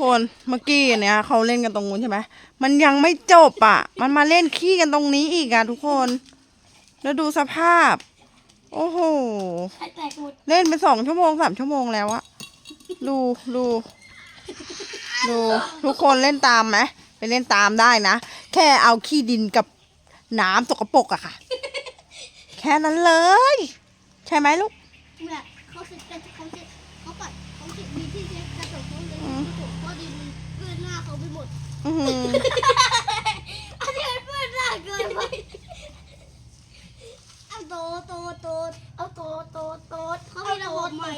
คนเมื่อกี้เนี่ยเขาเล่นกันตรงนู้นใช่ไหมมันยังไม่จบอะ มันมาเล่นขี้กันตรงนี้อีกอะทุกคน แล้วดูสภาพ โอ้โห แตกหมดเล่นไปสองชั่วโมงสามชั่วโมงแล้วอะดูดูดู ทุกคนเล่นตามไหมไปเล่นตามได้นะ แค่เอาขี้ดินกับน้ำสกปรกอะค่ะ แค่นั้นเลย ใช่ไหมลูก เนี่ย อื้อหืออันนี้มันเปื้อนหน้าเกินไปเอาโตโตโตเอาโตโตโตเขามีระบบใหม่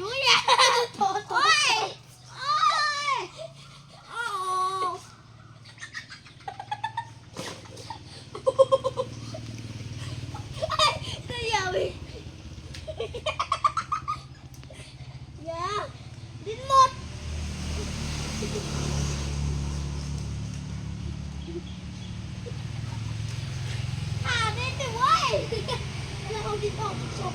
ยุ้ยเนี่ยโตโตโอ้ยโอ้ยโอ้ก็อย่าไปอย่าดินหมด หาได้แต่เว้ยแล้วเอา ดินออกจบ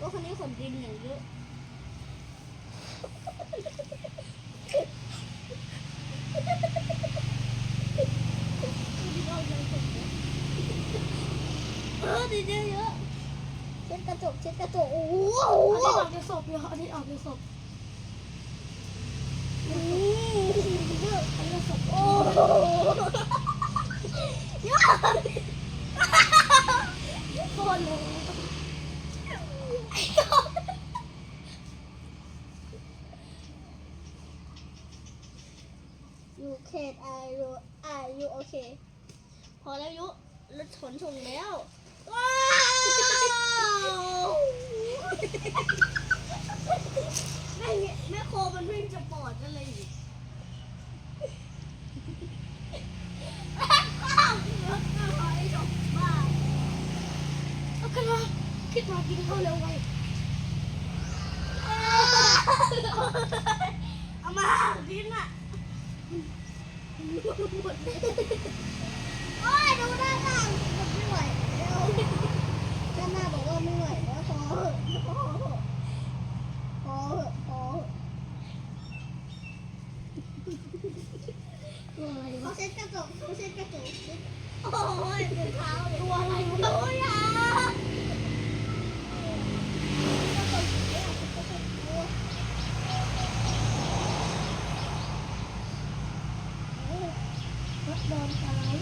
รถคันนี้ขนดินอย่างเยอะเออดินเยอะๆเช็ดกระจกเช็ดกระจกโอ้โหอันนี้ออกจากศพเยอะอันนี้ออกจากศพอืมเยอะอันนี้ศพโอ้โหยอด โคตรเลยยูเคทอายุอายุโอเค พอแล้วยุรถขนส่งแล้วว้าวแม่งแม่โคมันวิ่งจะปอดกันเลยอีก เอาขึ้นมาขึ้นมากินข้าวเร็วไวเอามาดินอะโอ้ยดูด้านหน้าไม่ไหวแล้วด้านหน้าบอกว่าไม่ไหวแล้วพอเหอะพอเหอะพอเหอะพอเหอะตัวอะไรวะเช็ดกระจกเช็ดกระจกเช็ดโอ้ยเป็นเท้าเลยตัวอะไรวะตัวยา รถโดนตาย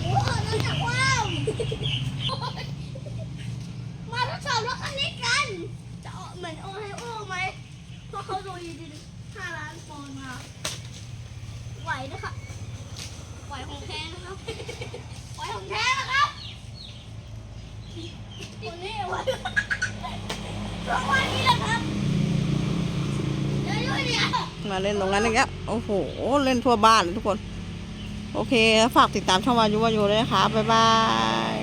โอ้โหรถจักว้าว มาทดสอบรถคันนี้กัน จะเอาเหมือนโอไฮโอไหม เพราะเขาโดนดินห้าล้านปอนด์มาไหวนะคะไหวของแท้นะครับไหวของแท้นะครับคนนี้ไหวรางวัลนี้แหละครับเดี๋ยวด้วยเนี่ย มาเล่นตรงนั้นอย่างเงี้ยโอ้โห เล่นทั่วบ้านเลยทุกคน โอเค ฝากติดตามช่องวายุวายุด้วยนะคะ บ๊ายบาย